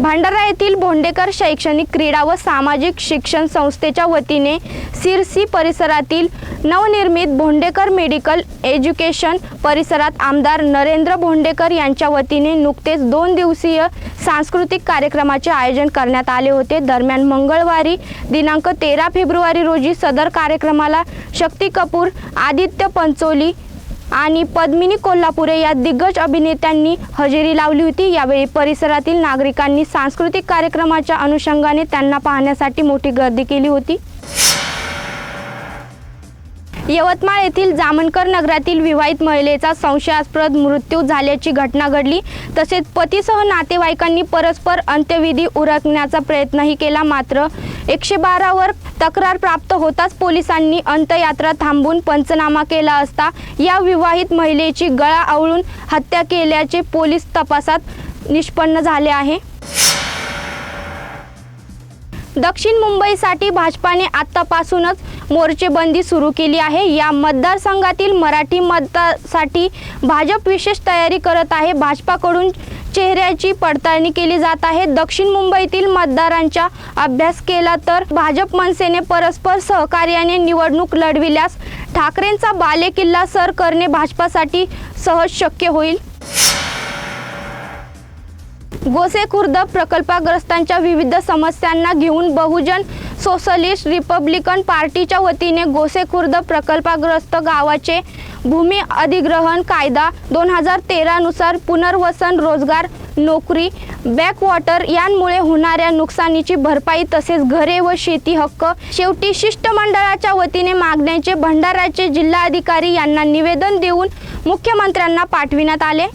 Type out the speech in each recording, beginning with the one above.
भंडारा येथील भोंडेकर शैक्षणिक क्रीडा व सामाजिक शिक्षण संस्थेच्या वतीने सिरसी परिसरातील नवनिर्मित भोंडेकर मेडिकल एज्युकेशन परिसरात आमदार नरेंद्र भोंडेकर यांच्या वतीने नुकतेच दोन दिवसीय सांस्कृतिक कार्यक्रमाचे आयोजन करण्यात आले होते. दरम्यान मंगळवारी दिनांक तेरा फेब्रुवारी रोजी सदर कार्यक्रमाला शक्ती कपूर आदित्य पंचोली आणि पद्मिनी कोल्हापुरे या दिग्गज अभिनेत्यांनी हजेरी लावली होती. यावेळी परिसरातील नागरिकांनी सांस्कृतिक कार्यक्रमाच्या अनुषंगाने त्यांना पाहण्यासाठी मोठी गर्दी केली होती. यवतमाळ येथील जामनकर नगरातील विवाहित महिलेचा संशयास्पद मृत्यू झाल्याची घटना घडली. तसेच पतीसह नातेवाईकांनी परस्पर अंत्यविधी उरकण्याचा प्रयत्नही केला. मात्र एकशे बारावर तक्रार प्राप्त होताच पोलिसांनी अंत्ययात्रा थांबून पंचनामा केला असता या विवाहित महिलेची गळा आवळून हत्या केल्याचे पोलीस तपासात निष्पन्न झाले आहे. दक्षिण मुंबईसाठी भाजपाने आत्तापासूनच मोर्चेबंदी सुरू केली आहे. या मतदारसंघातील मराठी मतदासाठी भाजप विशेष तयारी करत आहे. भाजपाकडून चेहऱ्याची पडताळणी केली जात आहे. दक्षिण मुंबईतील मतदारांचा अभ्यास केला तर भाजप मनसेने परस्पर सहकार्याने निवडणूक लढविल्यास ठाकरेंचा बालेकिल्ला सर करणे भाजपासाठी सहज शक्य होईल. गोसे खुर्द प्रकल्पग्रस्तांच्या विविध समस्यांना घेऊन बहुजन सोशलिस्ट रिपब्लिकन पार्टीच्या वतीने गोसे खुर्द प्रकल्पग्रस्त गावाचे भूमी अधिग्रहण कायदा दोन हजार तेरानुसार पुनर्वसन रोजगार नोकरी बॅकवॉटर यांमुळे होणाऱ्या नुकसानीची भरपाई तसेच घरे व शेती हक्क शेवटी शिष्टमंडळाच्या वतीने मागण्याचे भंडाराचे जिल्हाधिकारी यांना निवेदन देऊन मुख्यमंत्र्यांना पाठविण्यात आले.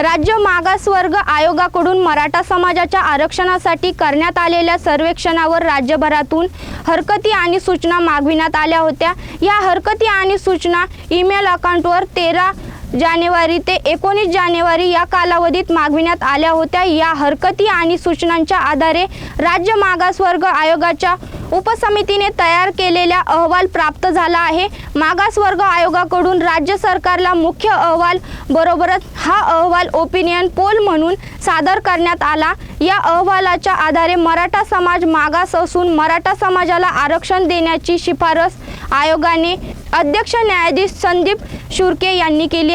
राज्य मागासवर्ग आयोगाकडून मराठा समाजाच्या आरक्षणासाठी करण्यात आलेल्या सर्वेक्षणावर राज्यभरातून हरकती आणि सूचना मागविण्यात आल्या होत्या. या हरकती आणि सूचना ईमेल अकाउंटवर तेरा जानेवारी ते एकोणीस जानेवारी या कालावधीत मागविण्यात आल्या होत्या. या हरकती आणि सूचनांच्या आधारे राज्य मागासवर्ग आयोगाच्या उपसमितीने तयार केलेला अहवाल प्राप्त झाला आहे. मागासवर्ग आयोगाकडून राज्य सरकारला मुख्य अहवाल बरोबरच हा अहवाल ओपिनियन पोल म्हणून सादर करण्यात आला. या अहवालाच्या आधारे मराठा समाज मागास असून मराठा समाजाला आरक्षण देण्याची शिफारस आयोगाने अध्यक्ष न्यायाधीश संदीप शुर्के यांनी केली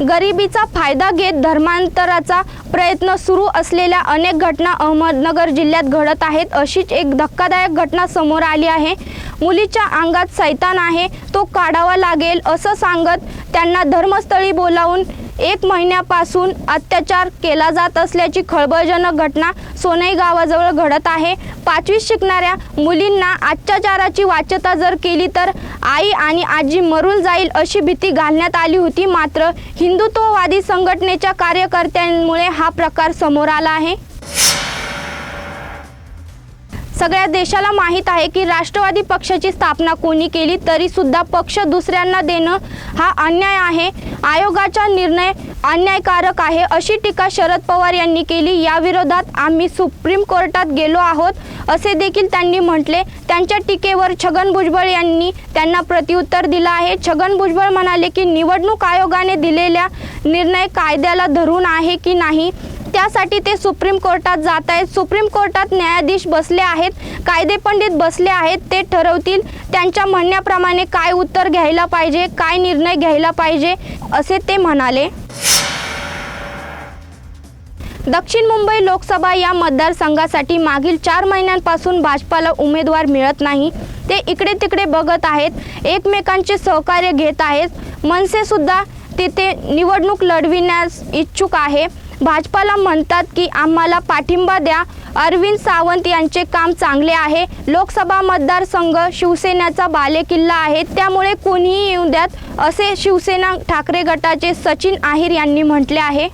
गरिबीचा फायदा घेत धर्मांतराचा प्रयत्न सुरू असलेल्या अनेक घटना अहमदनगर जिल्ह्यात घडत आहेत. अशीच एक धक्कादायक घटना समोर आली आहे. मुलीच्या अंगात सैतान आहे. तो काढावा लागेल असं सांगत त्यांना धर्मस्थळी बोलावून एक महिन्यापासून अत्याचार केला जात असल्याची खळबळजनक घटना सोनई गावाजवळ घडत आहे. पाचवीत शिकणाऱ्या मुलींना अत्याचाराची वाच्यता जर केली तर आई आणि आजी मरून जाईल अशी भीती घालण्यात आली होती. मात्र हिंदुत्ववादी संघटनेच्या कार्यकर्त्यांमुळे हा प्रकार समोर आला आहे. सगळ्या देशाला माहीत आहे की राष्ट्रवादी पक्षाची स्थापना कोणी केली तरी सुद्धा पक्ष दुसऱ्यांना देणं हा अन्याय आहे. आयोगाचा निर्णय अन्यायकारक आहे अशी टीका शरद पवार यांनी केली. या विरोधात आम्ही सुप्रीम कोर्टात गेलो आहोत असे देखील त्यांनी म्हटले. त्यांच्या टीकेवर छगन भुजबळ यांनी त्यांना प्रत्युत्तर दिलं आहे. छगन भुजबळ म्हणाले की निवडणूक आयोगाने दिलेल्या निर्णय कायद्याला धरून आहे की नाही? त्यासाठी ते सुप्रीम कोर्टात जात आहेत. सुप्रीम कोर्टात न्यायाधीश बसले आहेत. कायदेपंडित बसले आहेत. ते ठरवतील त्यांच्या म्हणण्याप्रमाणे काय उत्तर घ्यायला पाहिजे काय निर्णय घ्यायला पाहिजे असे ते म्हणाले. दक्षिण मुंबई लोकसभा या मतदारसंघासाठी मागील चार महिन्यांपासून भाजपाला उमेदवार मिळत नाही. ते इकडे तिकडे बघत आहेत. एकमेकांचे सहकार्य घेत आहेत. मनसे सुद्धा तिथे निवडणूक लढविण्यास इच्छुक आहे. भाजपाला म्हणतात की आम्हाला पाठिंबा द्या. अरविंद सावंत यांचे काम चांगले आहे. लोकसभा मतदारसंघ शिवसेनेचा बालेकिल्ला आहे. त्यामुळे कोणीही येऊ द्यात असे शिवसेना ठाकरे गटाचे सचिन आहिर यांनी म्हटले आहे.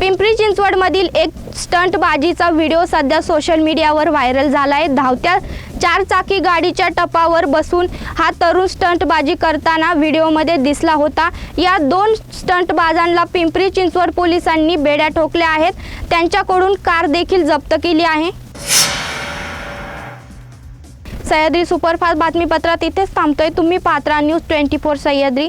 पिंपरी चिंचवडमधील एक स्टंटबाजीचा व्हिडिओ सध्या सोशल मीडियावर व्हायरल झाला आहे धावत्या चारचाकी गाडीच्या टपावर बसून हा तरुण स्टंटबाजी करताना व्हिडिओमध्ये दिसला होता. या दोन स्टंटबाजांना पिंपरी चिंचवड पोलिसांनी बेड्या ठोकल्या आहेत. त्यांच्याकडून कार देखील जप्त केली आहे. सह्याद्री सुपरफास्ट बातमीपत्रात इथेच थांबतोय. तुम्ही पात्रा न्यूज ट्वेंटी फोर सह्याद्री.